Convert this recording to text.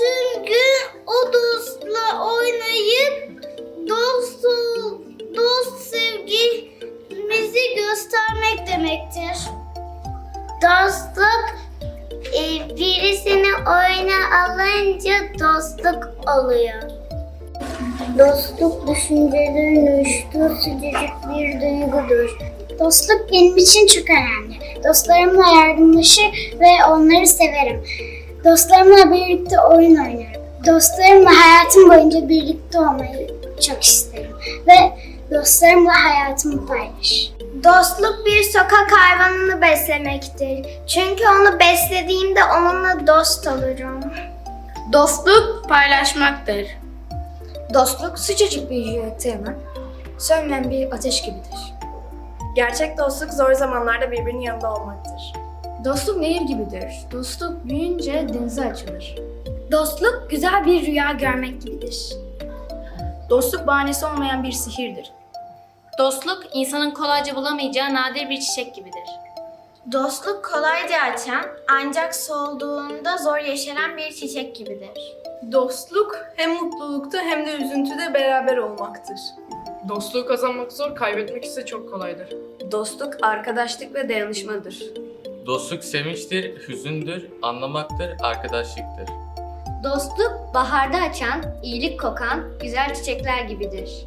bütün gün o dostla oynayıp dost, dost sevgimizi göstermek demektir. Dostluk e, birisini oyuna alınca dostluk oluyor. Dostluk düşüncelerin uyuştuğu sıcacık bir duygudur. Dostluk benim için çok önemli. Dostlarımla yardımlaşır ve onları severim. Dostlarımla birlikte oyun oynarım. Dostlarımla hayatım boyunca birlikte olmayı çok isterim. Ve dostlarımla hayatımı paylaşırım. Dostluk bir sokak hayvanını beslemektir. Çünkü onu beslediğimde onunla dost olurum. Dostluk paylaşmaktır. Dostluk sıcacık bir yürekte yanan, sönmeyen bir ateş gibidir. Gerçek dostluk zor zamanlarda birbirinin yanında olmaktır. Dostluk nehir gibidir. Dostluk büyüyünce denize açılır. Dostluk güzel bir rüya görmek gibidir. Dostluk bahanesi olmayan bir sihirdir. Dostluk insanın kolayca bulamayacağı nadir bir çiçek gibidir. Dostluk kolayca açan ancak solduğunda zor yeşeren bir çiçek gibidir. Dostluk hem mutlulukta hem de üzüntüde beraber olmaktır. Dostluğu kazanmak zor, kaybetmek ise çok kolaydır. Dostluk arkadaşlık ve dayanışmadır. Dostluk sevinçtir, hüzündür, anlamaktır, arkadaşlıktır. Dostluk baharda açan, iyilik kokan güzel çiçekler gibidir.